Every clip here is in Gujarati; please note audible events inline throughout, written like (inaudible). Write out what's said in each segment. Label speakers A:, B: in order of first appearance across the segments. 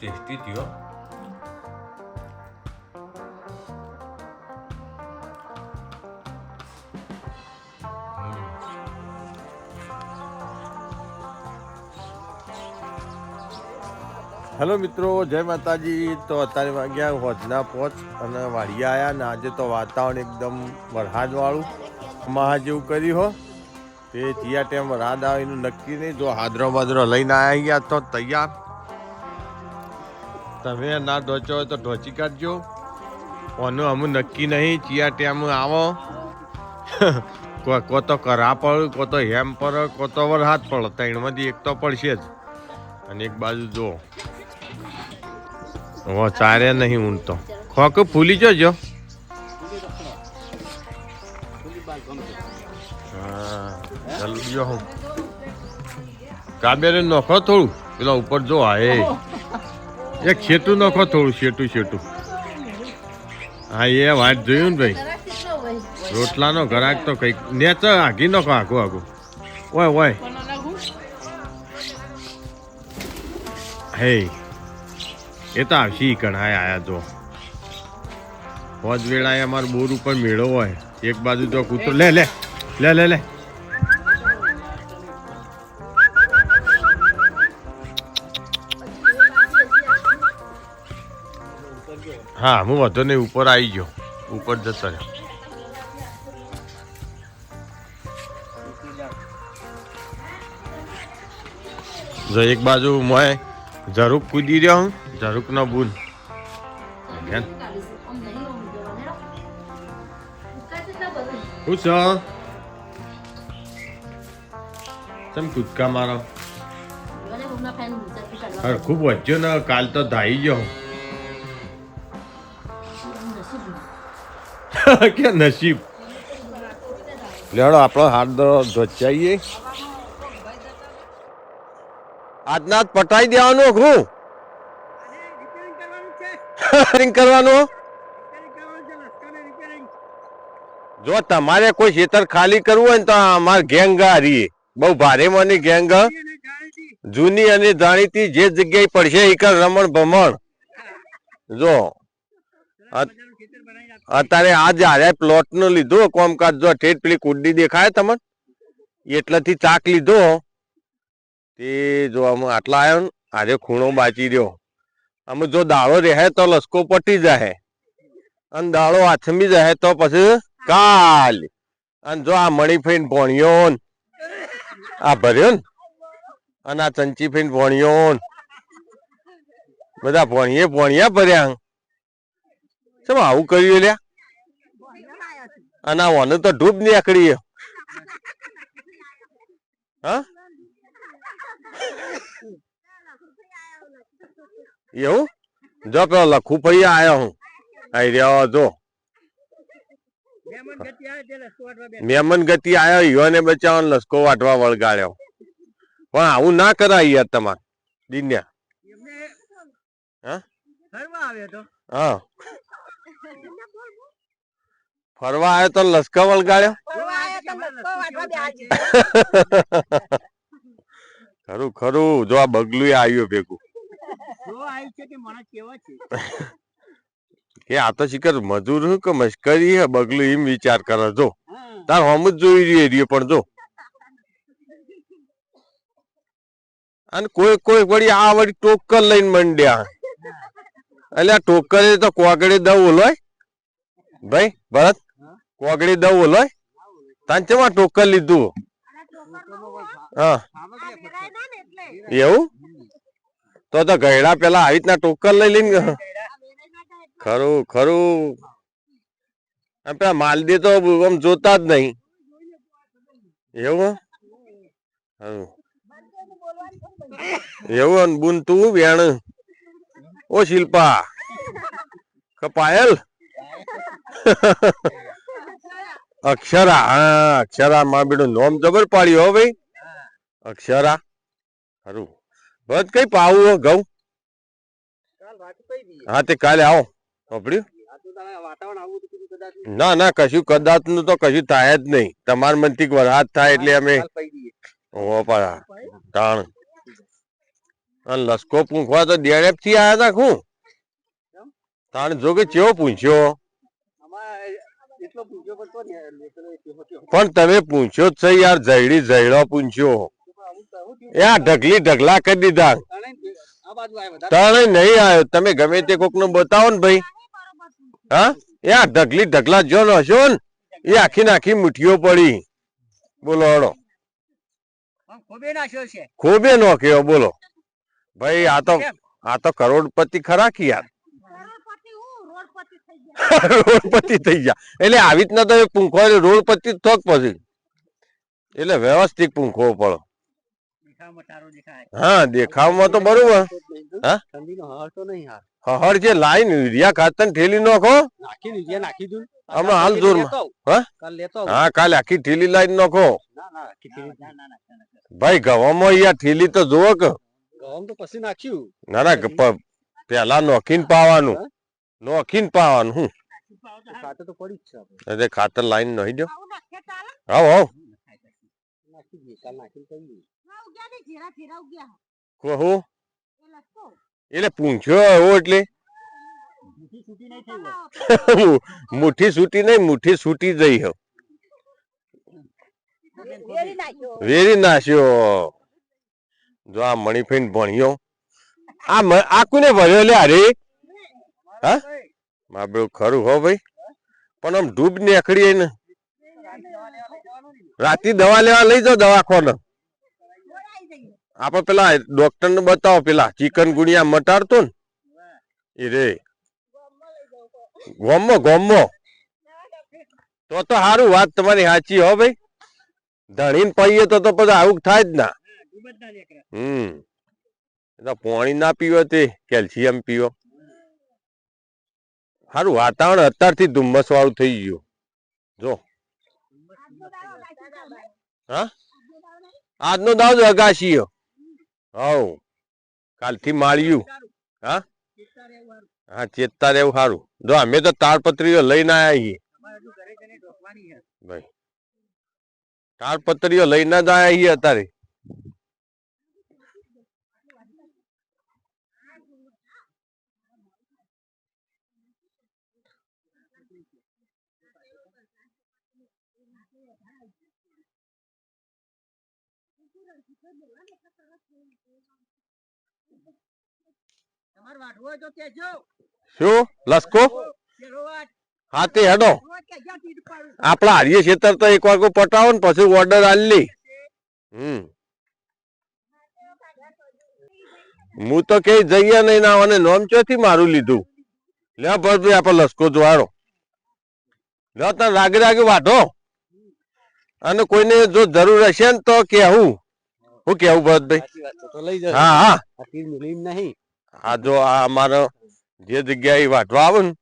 A: ટેસ્ટી હેલો મિત્રો, જય માતાજી. તો અત્યારે વાગ્યા હોજના પહોંચ અને વાડિયા આવ્યા ને આજે તો વાતાવરણ એકદમ વરસાદવાળું. મહા જેવું કર્યું હો. તે ચિયા ટાઈમ વરસાદ આવે એનું નક્કી નહીં, જો હાદરો બાદરો લઈને આવ્યા ગયા તો તૈયાર. તમે ના ઢોચો હોય તો ઢોચી કાઢજો. ઓનું અમુક નક્કી નહીં, ચિયા ટાઈમ આવો. (laughs) કો- તો કરા પડ, કો તો હેમ પર, કો તો હાથ પડ. ત્રણમાંથી એક તો પડશે જ. અને એક બાજુ જો. હો ચારે નહીં ઊંઘ તો ખોક ફૂલી જજો હા, ચાલુ જો હું. કાબેરે નોખો થોડું. પેલા ઉપર જો આ એ. એક શેટું નખો, થોડું શેટું શેટું. હા, એ વાત જોયું ને ભાઈ. રોટલાનો ઘરાક તો કંઈક. તો આઘી નખો આઘું આઘું. ઓય ઓય. હે. એ તો આવશે કણાય આયા જો. હોજ વેળાએ અમારું બોર ઉપર મેળો હોય. એક બાજુ તો કૂતરો. લે લે. લે લે લે. હા હું વધુ નહીં ઉપર આવી ગયો. ઉપર જતો રહ્યો. જો એક બાજુ મોય ઝરૂક કૂદી રહ્યો હું ઝરૂક નો? બુન? હું છો? ચમ કૂદકા મારો? ખૂબ વધ્યો ને કાલ તો ધાઈ ગયો હું. કે નસીબ? લેડો આપણો હાથ ધોચાઈએ આજના પટાઈ દેવાનું હું. રિપેરિંગ કરવાનું? જો તમારે કોઈ ખેતર ખાલી કરવું હોય ને તો અમારે ગેંગ હારીએ બહુ ભારે મની ગેંગ જૂની અને જાણીતી જે જગ્યાએ પડશે એ રમણ ભમણ. જો અત્યારે આજ હારે પ્લોટનું લીધો કોમકાજ જો ઠેઠ પેલી કુંડી દેખાય તમને? એટલેથી ચાક લીધો. તે જો આમ આટલા આવ્યો ને આજે ખૂણો બાચી રહ્યો. આમ જો દાળો રહે તો લસકો પટી જાય અને દાળો આથમી જાય તો પછી કાલ. અને જો આ મણીફઈને ભોણિયો ભણ્યો આ ભર્યો ને અને આ ચંચીફઈને ભોણિયો ભણ્યો બધા ભોણિયે ભોણિયા ભર્યા. ચમ આવું કર્યું લ્યા. અને ઓને તો ડૂબ નીકળી હા? એવું? જો પેલો લખું ભાઈ આયો હું. આઈ રહ્યો જો. મેમન ગતિ આયો યુવાને બચાવવાનો લસકો વાટવા વળગાડ્યો. પણ આવું ના કરાય યાર તમારે. દિન્યા. હા? હા. ફરવા આવ્યો તો લસકો વળગાડ્યો? (laughs) ખરું ખરું. જો આ બગલું આવ્યું ભેગું. કે આ તો મજૂર કે મશ્કરી બગલું એમ વિચાર કરે જો. તાર હમ જ જોઈ રહી રહ્યો પણ જો. અને કોઈ કોઈ વળી આ વળી ટોકર લઈને મંડ્યા એટલે આ ટોકર એ તો કોગડે દવ ઓલોય. ભાઈ ભરત કોગડી દવ ઓલોય તાન ચેવા ટોકર લીધું? હા. એવું? તો તો ગયડા પેલા આવી રીતના ટોકર લઈ લઈને ખરું ખરું. આમ પેલા માલદી તો આમ જોતા જ નહીં. એવું હરું એવું બુન તું વેણ. ઓ શિલ્પા. કપાયલ? (laughs) અક્ષરા હા અક્ષરા માં બેડું નોમ જબર પાડ્યું હો ભાઈ. અક્ષરા સારું બસ કઈ પાવું હો ઘઉં? હા તે કાલે આવો. સાંભળ્યું? ના ના કશું કદાચનું તો કશું થાય જ નહીં. તમાર મનથી વરસાદ થાય એટલે અમે તાણ લસકો પૂંખવા તો ડેરેપથી આયા તા હું તાણ જો કે ચેવો પૂંછ્યો? પણ તમે પૂછ્યો જ છે યાર, જયડી જયડો પૂછ્યો. યા ઢગલી ઢગલા કરી દીધા. તણે નહીં આવ્યો. તમે ગમે તે કોકનું બતાવો ને ભાઈ. હા? આ ઢગલી ઢગલા જો ન હશો ને, એ આખી નાખી મુઠીઓ પડી. બોલો હળો
B: ખોબે
A: નો કયો, બોલો. ભાઈ, આ તો આ તો કરોડપતિ ખરા કે યાર? (laughs) રોડપતિ થઈ ગયા. એટલે આવી રીતના તમે પૂંખો રોડપતિ થોક પછી. એટલે વ્યવસ્થિત પૂંખો પડે. હા દેખાવમાં તો બરોબર. હા?
B: હળ તો
A: જે લાઈન યુરિયા ખાતર ઠેલી નાખો.
B: નાખી દીધી નાખી દઉં.
A: હમણાં હાલ જોરમાં. હા?
B: કાલ
A: આખી ઠેલી લાઈન નાખો. ભાઈ ગવામાં યાર ઠેલી તો જુઓ કે.
B: ગમ તો પછી નાખ્યું.
A: ના ના પેલા નોખીને પાવાનું? નોખીને પાવાનું હું?
B: ખાતર તો પડી જ છે આપણે.
A: એટલે ખાતર લાઈન નહીં દો આવ આવ
B: નાખી દઈએ કાલ નાખીને કરીએ
A: કહું એટલે પૂંછ્યો એવો એટલે?
B: મીઠી છૂટી નહીં થઈ હોય. (laughs)
A: મુઠ્ઠી સૂટી નહીં મુઠ્ઠી સૂટી જઈ હો વેરી નાશ્યો જો આ મણિફેન ભણ્યો. આ આ કોને ભણ્યો લે અરે હા? મારે ખરું હો ભાઈ. પણ આમ ડૂબ નીકળી ને. રાતે દવા લેવા લઈ જાઓ દવાખાને. આપડે પેલા ડોક્ટર ને બતાવો પેલા ચિકન ગુણિયા મટાડતો ને. એ રે. ગોમો ગોમો. તો તો સારું વાત તમારી સાચી હો ભાઈ. ધણીને પહીએ તો તો પછી આવું થાય જ ના. હમ. પાણી ના પીવો તે કેલ્શિયમ પીવો. સારું વાતાવરણ અત્યારથી ધુમ્મસ વાળું થઈ ગયું. જો. આજનો દાવ જ અગાશીયો. હવ કાલથી માળ્યું. હા? હા, ચેતતા રહેવું સારું જો, અમે તો તાડપત્રીઓ લઈને આવ્યા છીએ. ભાઈ. તાડપત્રીઓ લઈને જ આવ્યા છીએ અત્યારે
B: તમારે વાઢવું હોય તો કહેજો.
A: શું? લસકો. હા તે હેડો.
B: રોજ કહેજો, તીડ પાડું.
A: આપડા હારીએ ખેતર તો એક વાર પટાવો ને પછી ઓર્ડર આલી હમ. હું તો કઈ જઈએ નહીં ના અને નોમ ચોથી મારું લીધું? લે ભરભાઈ આપણે લસકો જોવાડો. લે તને રાગે રાગે વાઢો. અને કોઈને જો જરૂર હશે ને તો કેવું હું કેવું ભરતભાઈ. હા હા.
B: નહીં.
A: આ જો આ અમારો જે જગ્યાએ વાટવા આવે ને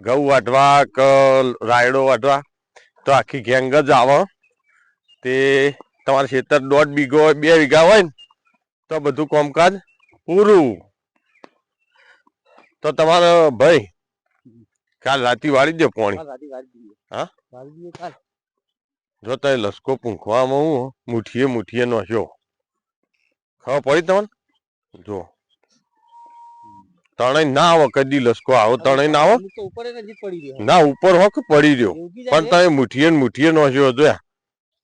A: ઘઉં વાટવા કે રાયડો વાટવા તો આખી ગેંગ જ આવે. તે તમારે ખેતર દોઢ બીઘો હોય બે વીઘા હોય ને તો બધું કામકાજ પૂરું. તો તમારો ભાઈ કાલ રાતી વાળી દો પોણી. હા? જો તમે લસકો પૂંખવામાં હું મુઠીએ મુઠીએ નોશ્યો ખબર પડી તમને? જો. તણે ના આવો કદી લસકો આવો તણે ના આવે. ના ઉપર હોક પડી રહ્યો.
B: એ
A: પણ તમે મુઠીએ ને મુઠીએ નો છો જોયા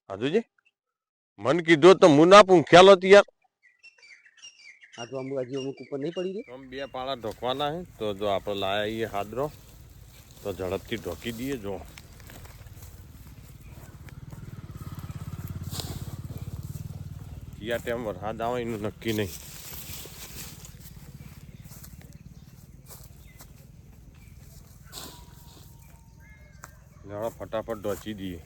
A: હાજુજી મન કીધું તો હું ના તો યાર.
B: આ તો અમુક હજી અમુક ઉપર નહીં પડી રહ્યો.
A: બે પાળા ઢોકવાના હે તો જો આપણે લાયા છીએ હાદરો તો ઝડપથી ઢોકી દઈએ જો કયા ટાઈમ વરસાદ આવે એનું નક્કી નહીં. જાણો ફટાફટ ઢોચી દઈએ.